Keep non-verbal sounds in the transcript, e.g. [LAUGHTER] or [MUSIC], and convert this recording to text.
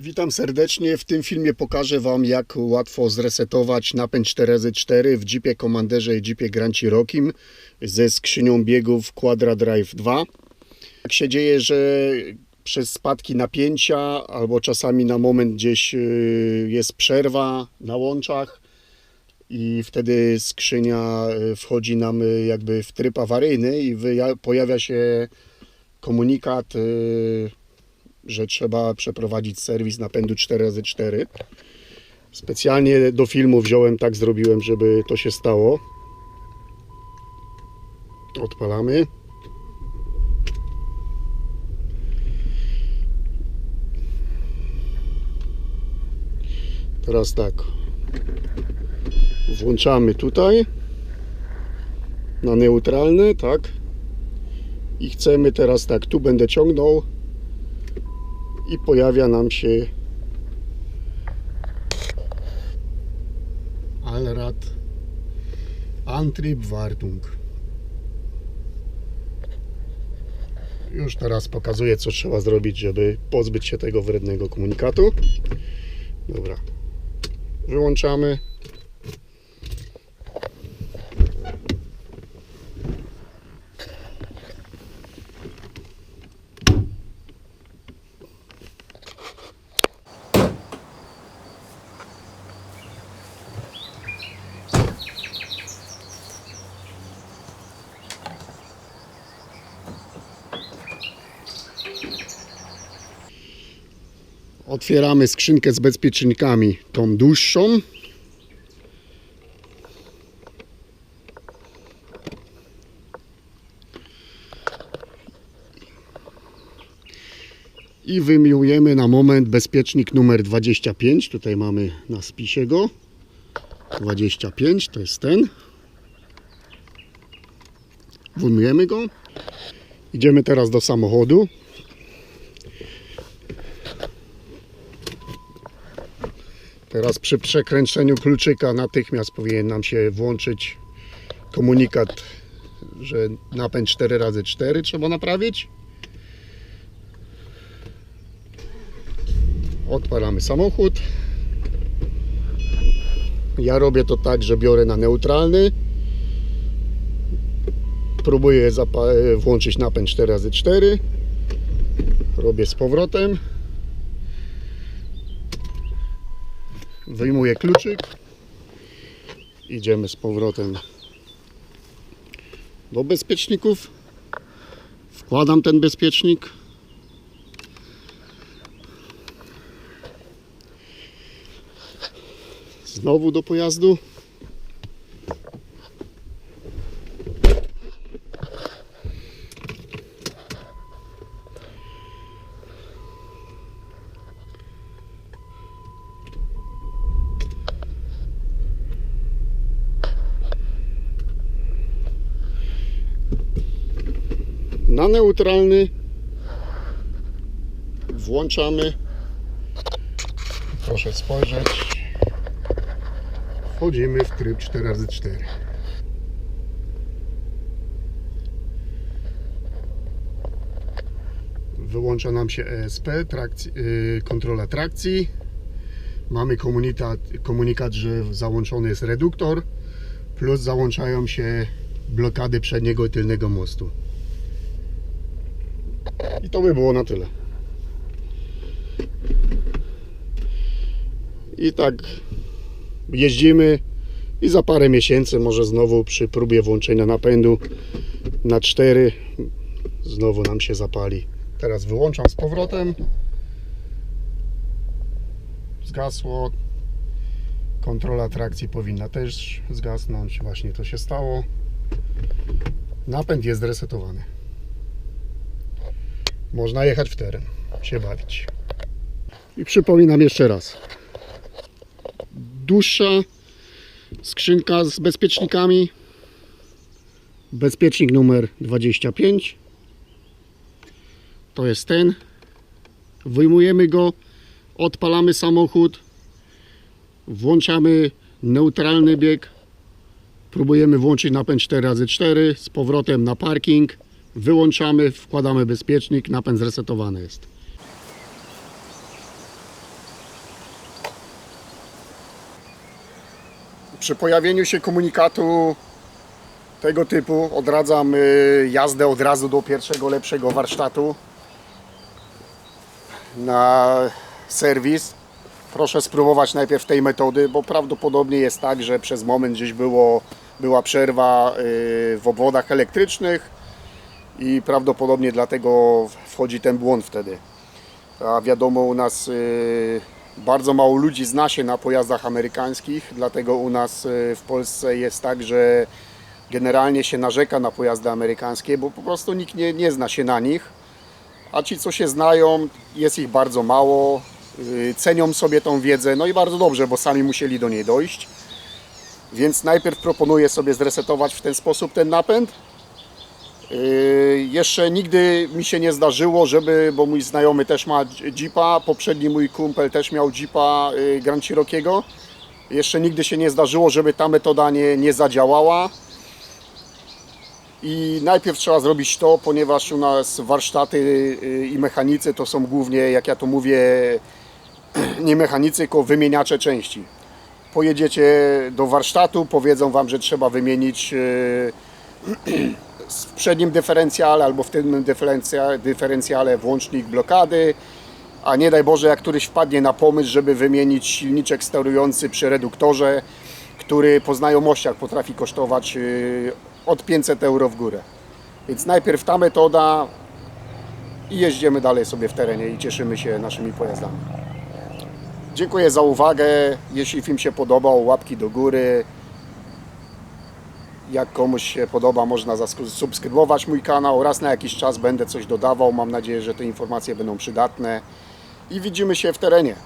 Witam serdecznie. W tym filmie pokażę Wam, jak łatwo zresetować napęd 4x4 w Jeepie Commanderze i Jeepie Grand Cherokee ze skrzynią biegów Quadra Drive 2. Tak się dzieje, że przez spadki napięcia albo czasami na moment gdzieś y, jest przerwa na łączach i wtedy skrzynia y, wchodzi nam y, jakby w tryb awaryjny i pojawia się komunikat że trzeba przeprowadzić serwis napędu 4x4. Specjalnie do filmu wziąłem, tak zrobiłem, żeby to się stało. Odpalamy. Teraz tak. Włączamy tutaj na neutralny, tak. I chcemy teraz tak, tu będę ciągnął i pojawia nam się Allrad Antriebwartung. Już teraz pokazuję, co trzeba zrobić, żeby pozbyć się tego wrednego komunikatu. Dobra. Wyłączamy. Otwieramy skrzynkę z bezpiecznikami, tą dłuższą. I wyjmujemy na moment bezpiecznik numer 25. Tutaj mamy na spisie go. 25 to jest ten. Wyjmujemy go. Idziemy teraz do samochodu. Teraz przy przekręceniu kluczyka natychmiast powinien nam się włączyć komunikat, że napęd 4x4 trzeba naprawić. Odpalamy samochód. Ja robię to tak, że biorę na neutralny. Próbuję zapa- włączyć napęd 4x4. Robię z powrotem. Wyjmuję kluczyk. Idziemy z powrotem do bezpieczników. Wkładam ten bezpiecznik. Znowu do pojazdu. Neutralny włączamy. Proszę spojrzeć. Wchodzimy w tryb 4x4. Wyłącza nam się ESP, trakcji, yy, kontrola trakcji. Mamy komunikat, komunikat, że załączony jest reduktor, plus załączają się blokady przedniego i tylnego mostu. I to by było na tyle. I tak jeździmy i za parę miesięcy może znowu przy próbie włączenia napędu na 4 znowu nam się zapali. Teraz wyłączam z powrotem. Zgasło. Kontrola trakcji powinna też zgasnąć. Właśnie to się stało. Napęd jest zresetowany. Można jechać w teren, się bawić. I przypominam jeszcze raz. Dłuższa skrzynka z bezpiecznikami. Bezpiecznik numer 25. To jest ten. Wyjmujemy go, odpalamy samochód, włączamy neutralny bieg, próbujemy włączyć napęd 4x4 z powrotem na parking wyłączamy, wkładamy bezpiecznik, napęd zresetowany jest. Przy pojawieniu się komunikatu tego typu odradzam y, jazdę od razu do pierwszego lepszego warsztatu na serwis. Proszę spróbować najpierw tej metody, bo prawdopodobnie jest tak, że przez moment gdzieś było, była przerwa y, w obwodach elektrycznych i prawdopodobnie dlatego wchodzi ten błąd wtedy. A wiadomo, u nas y, bardzo mało ludzi zna się na pojazdach amerykańskich, dlatego u nas y, w Polsce jest tak, że generalnie się narzeka na pojazdy amerykańskie, bo po prostu nikt nie, nie zna się na nich. A ci, co się znają, jest ich bardzo mało, y, cenią sobie tą wiedzę, no i bardzo dobrze, bo sami musieli do niej dojść. Więc najpierw proponuję sobie zresetować w ten sposób ten napęd. Yy, Jeszcze nigdy mi się nie zdarzyło, żeby, bo mój znajomy też ma Jeepa, poprzedni mój kumpel też miał Jeepa yy, Grand Cherokee'ego. Jeszcze nigdy się nie zdarzyło, żeby ta metoda nie, nie zadziałała. I najpierw trzeba zrobić to, ponieważ u nas warsztaty yy, i mechanicy to są głównie, jak ja to mówię, [CLEARS THROAT] nie mechanicy, tylko wymieniacze części. Pojedziecie do warsztatu, powiedzą Wam, że trzeba wymienić [CLEARS THROAT] w przednim dyferencjale albo w tylnym dyferencja- dyferencjale włącznik blokady, a nie daj Boże, jak któryś wpadnie na pomysł, żeby wymienić silniczek sterujący przy reduktorze, który po znajomościach potrafi kosztować yy, od 500 euro w górę. Więc najpierw ta metoda i jeździmy dalej sobie w terenie i cieszymy się naszymi pojazdami. Dziękuję za uwagę. Jeśli film się podobał, łapki do góry. Jak komuś się podoba, można zasubskrybować mój kanał. Raz na jakiś czas będę coś dodawał. Mam nadzieję, że te informacje będą przydatne. I widzimy się w terenie.